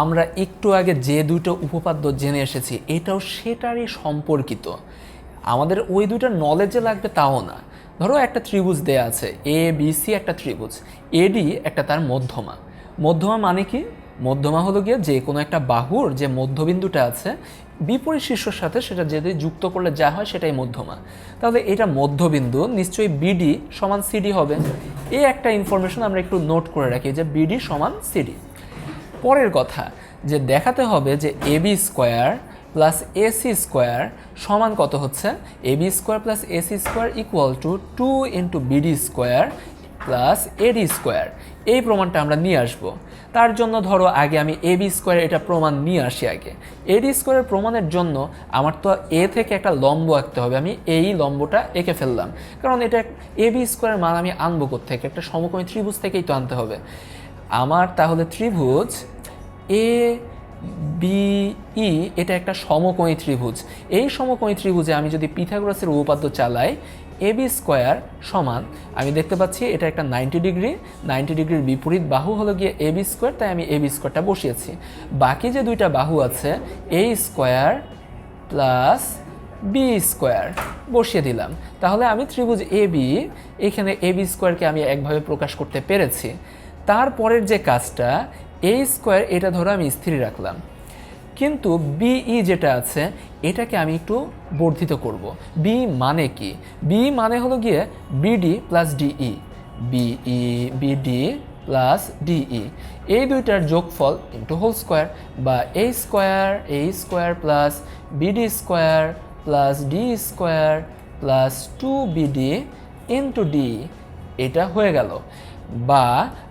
আমরা একটু আগে যে দুটো উপপাদ্য জেনে এসেছি, এটাও সেটারই সম্পর্কিত। আমাদের ওই দুইটার নলেজে লাগবে তাও না। ধরো একটা ত্রিভুজ দেয়া আছে এ বি সি একটা ত্রিভুজ। এডি একটা তার মধ্যমা। মধ্যমা মানে কি? মধ্যমা হলো গিয়ে যে কোনো একটা বাহুর যে মধ্যবিন্দুটা আছে, বিপরীত শীর্ষের সাথে সেটা যদি যুক্ত করলে যা হয় সেটাই মধ্যমা। তাহলে এটা মধ্যবিন্দু, নিশ্চয়ই বিডি সমান সিডি হবে। এই একটা ইনফরমেশন আমরা একটু নোট করে রাখি যে বিডি সমান সিডি পরের কথা, যে দেখাতে হবে যে A B square plus A C square সমান কত হচ্ছে? A B square plus A C square equal to two into B D square plus A D square. এই প্রমাণটা আমরা নিয়ে আসব। তার জন্য ধরো আগে আমি এবি স্কোয়ার এটা প্রমাণ নিয়ে আসি আগে। এডি স্কোয়ারের প্রমাণের জন্য আমার তো এ থেকে একটা লম্ব আঁকতে হবে। আমি এই লম্বটা এঁকে ফেললাম। কারণ এটা এবি স্কোয়ারের মান আমি আনব থেকে একটা সমকোণী ত্রিভুজ থেকেই তো আনতে হবে। আমার তাহলে ত্রিভুজ এ বি ই এটা একটা সমকোণী ত্রিভুজ। এই সমকোণী ত্রিভুজে আমি যদি পিথাগোরাসের উপপাদ্য চালাই এ বি স্কোয়ার সমান, আমি দেখতে পাচ্ছি এটা একটা নাইনটি ডিগ্রি নাইনটি ডিগ্রির বিপরীত বাহু হলো গিয়ে এ বি স্কোয়ার তাই আমি এ বি স্কোয়ারটা বসিয়েছি। বাকি যে দুইটা বাহু আছে A square plus B square বসিয়ে দিলাম। তাহলে আমি ত্রিভুজ এ বি এখানে এ বি স্কোয়ারকে আমি একভাবে প্রকাশ করতে পেরেছি। তারপরের যে কাজটা এ স্কোয়ার এটা ধরো আমি স্থির রাখলাম। কিন্তু বিই যেটা আছে, এটাকে আমি একটু বর্ধিত করব। বি মানে কি? বি মানে হলো গিয়ে B D plus D E B E B D plus D E এই দুইটার যোগফল ইন্টু হোল স্কোয়ার বা A square A square plus B D square plus D square plus two B D into D এটা হয়ে গেল। বা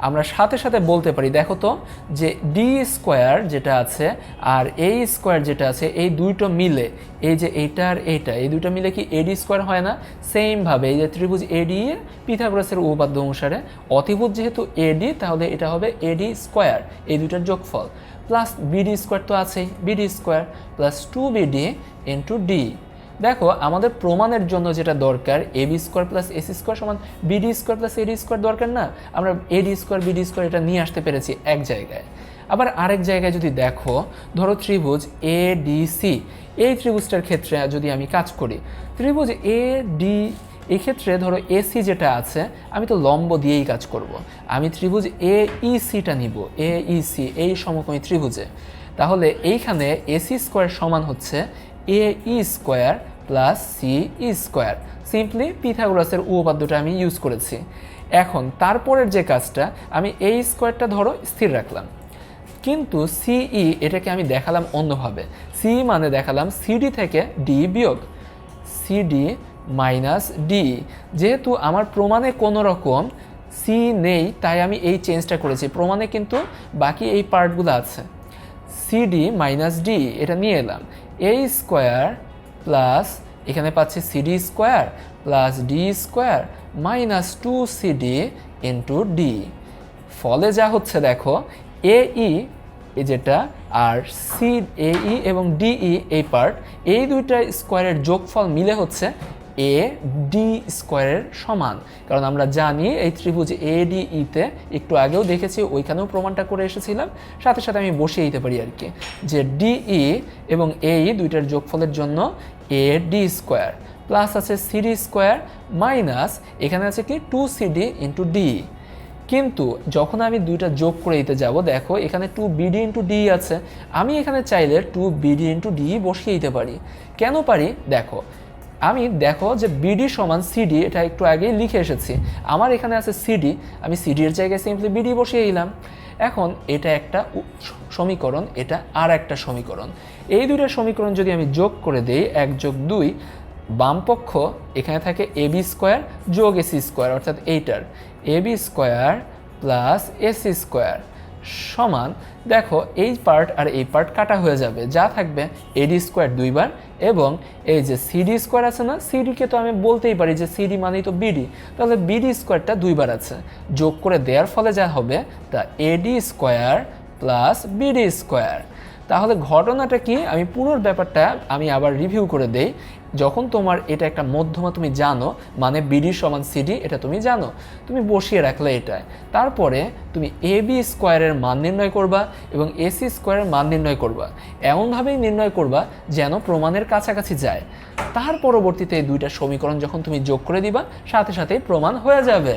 আমরা সাথে সাথে বলতে পারি, দেখো তো, যে ডি স্কোয়ার যেটা আছে আর এ স্কোয়ার যেটা আছে, এই দুইটো মিলে, এই যে এইটা আর এইটা, এই দুইটা মিলে কি এডি স্কোয়ার হয় না? সেমভাবে এই যে ত্রিভুজ এডি এর পিথাগোরাসের উপপাদ্য অনুসারে, অতিভুজ যেহেতু এডি তাহলে এটা হবে এডি স্কোয়ার এই দুইটার যোগফল। প্লাস বিডি স্কোয়ার তো আছেই B D square plus two B D into D দেখো, আমাদের প্রমাণের জন্য যেটা দরকার A B square plus A C square সমান B D square plus A D square দরকার না? আমরা এডি স্কোয়ার বিডি স্কোয়ার এটা নিয়ে আসতে পেরেছি এক জায়গায়। আবার আরেক জায়গায় যদি দেখো, ধরো ত্রিভুজ এ ডি সি এই ত্রিভুজটার ক্ষেত্রে যদি আমি কাজ করি, ত্রিভুজ এ ডি এক্ষেত্রে ধরো এসি যেটা আছে, আমি তো লম্ব দিয়েই কাজ করব। আমি ত্রিভুজ এ ই সিটা নিব এ ই সি এই সমকোণী ত্রিভুজে। তাহলে এইখানে এসি স্কোয়ার সমান হচ্ছে A E square plus C E square simply পিথাগোরাসের উপপাদ্যটা আমি ইউজ করেছি। এখন তারপরের যে কাজটা, আমি এই স্কোয়ারটা ধরো স্থির রাখলাম। কিন্তু সিই এটাকে আমি দেখালাম অন্যভাবে। সি মানে দেখালাম সিডি থেকে ডি বিয়োগ। সিডি মাইনাস ডি যেহেতু আমার প্রমাণে কোনো রকম সি নেই, তাই আমি এই চেঞ্জটা করেছি। প্রমাণে কিন্তু বাকি এই পার্টগুলো আছে। সিডি মাইনাস ডি, এটা নিয়ে এলাম। এ স্কোয়ার প্লাস এখানে পাচ্ছি C D square plus D square minus two C D into D. ফলে যা হচ্ছে দেখো, এ ই যেটা, আর সি, এ ই এবং ডিই এই পার্ট এই দুইটা স্কোয়ারের যোগফল মিলে হচ্ছে এ ডি স্কোয়ারের সমান। কারণ আমরা জানি এই ত্রিভুজ এ ডি ইতে একটু আগেও দেখেছি, ওইখানেও প্রমাণটা করে এসেছিলাম। সাথে সাথে আমি বসিয়ে দিতে পারি আর কি। যে ডিই এবং এই দুইটার যোগফলের জন্য এ ডি স্কোয়ার প্লাস আছে সিডি স্কোয়ার মাইনাস এখানে আছে কি টু সিডি ইন্টু ডি কিন্তু যখন আমি দুইটা যোগ করে দিতে যাব, দেখো এখানে টু বিডি ইন্টু ডি আছে। আমি এখানে চাইলে টু বিডি ইন্টু ডি বসিয়ে দিতে পারি। কেন পারি? দেখো আমি দেখো যে বিডি সমান সিডি এটা একটু আগেই লিখে এসেছি। আমার এখানে আছে সিডি আমি সিডি এর জায়গায় সিম্পলি বিডি বসিয়ে দিলাম। এখন এটা একটা সমীকরণ, এটা আর একটা সমীকরণ। এই দুইটা সমীকরণ যদি আমি যোগ করে দেই, এক যোগ দুই বামপক্ষ এখানে থাকে এ বি স্কোয়ার যোগ এসি স্কোয়ার অর্থাৎ এইটার। A B square plus A C square সমান, দেখো এই পার্ট আর এই পার্ট কাটা হয়ে যাবে। যা থাকবে এডি স্কোয়ার দুইবার এবং এই যে সিডি স্কোয়ার আছে না সিডিকে তো আমি বলতেই পারি যে সিডি মানেই তো বিডি তাহলে বিডি স্কোয়ারটা দুইবার আছে। যোগ করে দেওয়ার ফলে যা হবে, তা A D square plus B D square তাহলে ঘটনাটা কি? আমি পুরোর ব্যাপারটা আমি আবার রিভিউ করে দেই। যখন তোমার এটা একটা মধ্যমা তুমি জানো মানে বিডি সমান সিডি এটা তুমি জানো। তুমি বসিয়ে রাখলে এটা তারপরে তুমি এ বি স্কোয়ারের মান নির্ণয় করবা এবং এসি স্কোয়ারের মান নির্ণয় করবা। এমনভাবেই নির্ণয় করবা যেন প্রমাণের কাছাকাছি যায়। তার পরবর্তীতে এই দুইটা সমীকরণ যখন তুমি যোগ করে দিবা, সাথে সাথেই প্রমাণ হয়ে যাবে।